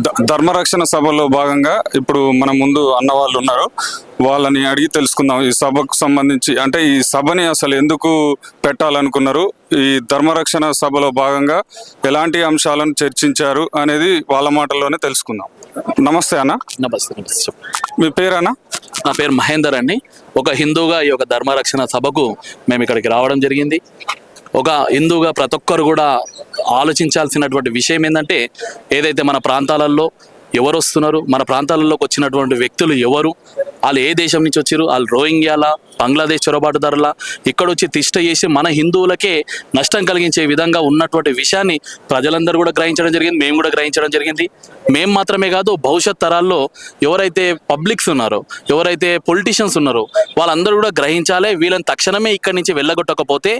ధర్మరక్షణ సభలో భాగంగా ఇప్పుడు మన ముందు అన్న వాళ్ళు ఉన్నారు. వాళ్ళని అడిగి తెలుసుకుందాం. ఈ సభకు సంబంధించి అంటే ఈ సభని అసలు ఎందుకు పెట్టాలనుకున్నారు? ఈ ధర్మరక్షణ సభలో భాగంగా ఎలాంటి అంశాలను చర్చించారు అనేది వాళ్ళ మాటల్లోనే తెలుసుకుందాం. నమస్తే అన్న. నమస్తే నమస్తే. మీ పేరన్నా? నా పేరు మహేందర్ అండి. ఒక హిందూగా ఈ యొక్క ధర్మరక్షణ సభకు మేము ఇక్కడికి రావడం జరిగింది. ఒక హిందూగా ప్రతి ఒక్కరు కూడా ఆలోచించాల్సినటువంటి విషయం ఏంటంటే ఏదైతే మన ప్రాంతాలలో ఎవరు వస్తున్నారు? మన ప్రాంతాలలోకి వచ్చినటువంటి వ్యక్తులు ఎవరు? వాళ్ళు ఏ దేశం నుంచి వచ్చారు? వాళ్ళు రోహింగ్యాల? బంగ్లాదేశ్ చొరబాటుదారుల? ఇక్కడ వచ్చి తిష్ట చేసి మన హిందువులకే నష్టం కలిగించే విధంగా ఉన్నటువంటి విషయాన్ని ప్రజలందరూ కూడా గ్రహించడం జరిగింది. మేము కూడా గ్రహించడం జరిగింది. మేము మాత్రమే కాదు భవిష్యత్ తరాల్లో ఎవరైతే పబ్లిక్స్ ఉన్నారో ఎవరైతే పొలిటీషియన్స్ ఉన్నారో వాళ్ళందరూ కూడా గ్రహించాలి. వీళ్ళని తక్షణమే ఇక్కడి నుంచి వెళ్ళగొట్టకపోతే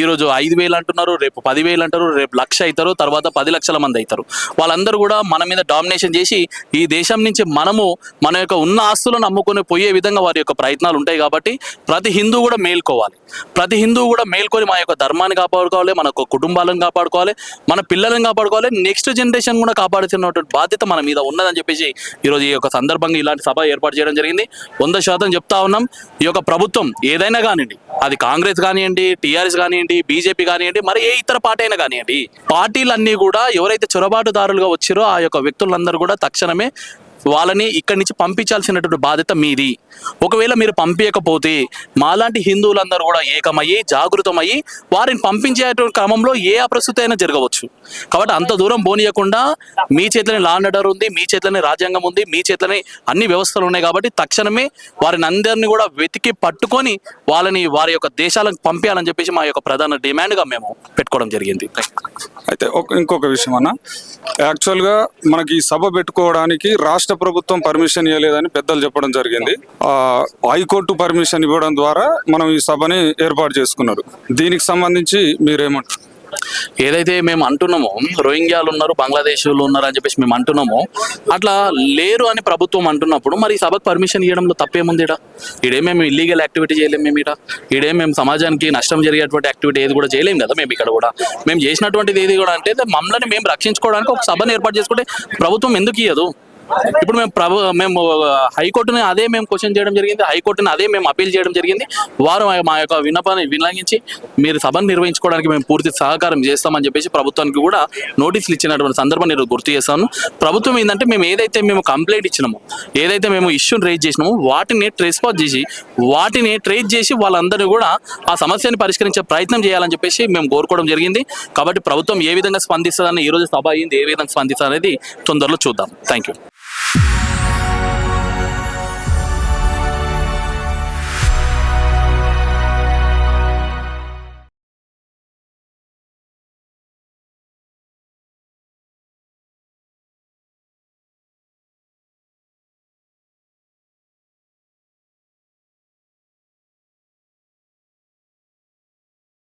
ఈరోజు ఐదు వేలు అంటున్నారు రేపు పదివేలు అంటారు రేపు లక్ష అవుతారు తర్వాత పది లక్షల మంది అవుతారు. వాళ్ళందరూ కూడా మన మీద డామినేషన్ చేసి ఈ దేశం నుంచి మనము మన యొక్క ఉన్న ఆస్తులను అమ్ముకొని పోయే విధంగా వారి యొక్క ప్రయత్నాలు ఉంటాయి కాబట్టి ప్రతి హిందూ కూడా మేల్కోవాలి. ప్రతి హిందూ కూడా మేల్కొని మా యొక్క ధర్మాన్ని కాపాడుకోవాలి మన యొక్క కుటుంబాలను కాపాడుకోవాలి మన పిల్లలను కాపాడుకోవాలి నెక్స్ట్ జనరేషన్ కూడా కాపాడుతున్నటువంటి బాధ్యత మన మీద ఉన్నదని చెప్పేసి ఈరోజు ఈ యొక్క సందర్భంగా ఇలాంటి సభ ఏర్పాటు చేయడం జరిగింది. వంద శాతం చెప్తా ఉన్నాం. ఈ యొక్క ప్రభుత్వం ఏదైనా కానివ్వండి అది కాంగ్రెస్ కానివ్వండి టీఆర్ఎస్ కానివ్వండి బీజేపీ కానివ్వండి మరి ఏ ఇతర పార్టీ అయినా కానివ్వండి పార్టీలన్నీ కూడా ఎవరైతే చొరబాటుదారులుగా వచ్చారో ఆ యొక్క వ్యక్తులందరూ కూడా తక్షణమే వాళ్ళని ఇక్కడి నుంచి పంపించాల్సినటువంటి బాధ్యత మీది. ఒకవేళ మీరు పంపించకపోతే మాలాంటి హిందువులందరూ కూడా ఏకమయ్యి జాగృతమయ్యి వారిని పంపించేటువంటి క్రమంలో ఏ అప్రస్తుత అయినా జరగవచ్చు. కాబట్టి అంత దూరం పోనీయకుండా మీ చేతిలోనే లా అండ్ ఆర్డర్ ఉంది మీ చేతిలోనే రాజ్యాంగం ఉంది మీ చేతిలోనే అన్ని వ్యవస్థలు ఉన్నాయి కాబట్టి తక్షణమే వారిని అందరినీ కూడా వెతికి పట్టుకొని వాళ్ళని వారి యొక్క దేశాలకు పంపించాలని చెప్పేసి మా యొక్క ప్రధాన డిమాండ్గా మేము పెట్టుకోవడం జరిగింది. అయితే ఒక ఇంకొక విషయం అన్న. యాక్చువల్గా మనకి ఈ సభ పెట్టుకోవడానికి రాష్ట్ర ప్రభుత్వం పర్మిషన్ ఇవ్వలేదని పెద్దలు చెప్పడం జరిగింది. హైకోర్టు పర్మిషన్ ఇవ్వడం ద్వారా మనం ఈ సభని ఏర్పాటు చేసుకున్నారు. దీనికి సంబంధించి మీరేమంటారు? ఏదైతే మేము అంటున్నామో రోహింగ్యాలు ఉన్నారు బంగ్లాదేశీలు ఉన్నారు అని చెప్పేసి మేము అంటున్నామో అట్లా లేరు అని ప్రభుత్వం అంటున్నప్పుడు మరి సభకు పర్మిషన్ ఇవ్వడంలో తప్పేముంది ఇడ ఇడే మేము ఇల్లీగల్ యాక్టివిటీ చేయలేము మేము ఇడ ఇడే మేము సమాజానికి నష్టం జరిగేటువంటి యాక్టివిటీ ఏది కూడా చేయలేము కదా మేము ఇక్కడ కూడా? మేము చేసినటువంటిది ఏది కూడా అంటే మమ్మల్ని మేము రక్షించుకోవడానికి ఒక సభను ఏర్పాటు చేసుకుంటే ప్రభుత్వం ఎందుకు ఇయ్యదు? ఇప్పుడు మేము ప్రభు మేము హైకోర్టుని అదే మేము క్వశ్చన్ చేయడం జరిగింది హైకోర్టుని అదే మేము అపీల్ చేయడం జరిగింది. వారు మా- యొక్క విన్నపాన్ని వినగించి మీరు సభను నిర్వహించుకోవడానికి మేము పూర్తి సహకారం చేస్తామని చెప్పేసి ప్రభుత్వానికి కూడా నోటీసులు ఇచ్చినటువంటి సందర్భం నేను గుర్తు చేస్తాను. ప్రభుత్వం ఏంటంటే మేము ఏదైతే మేము కంప్లైంట్ ఇచ్చినామో ఏదైతే మేము ఇష్యూని రేజ్ చేసినామో వాటిని ట్రెస్పాస్ చేసి వాటిని ట్రేస్ చేసి వాళ్ళందరూ కూడా ఆ సమస్యని పరిష్కరించే ప్రయత్నం చేయాలని చెప్పేసి మేము కోరుకోవడం జరిగింది. కాబట్టి ప్రభుత్వం ఏ విధంగా స్పందిస్తుందని ఈ రోజు సభ అయింది ఏ విధంగా స్పందిస్తుంది అనేది తొందరలో చూద్దాం. Thank you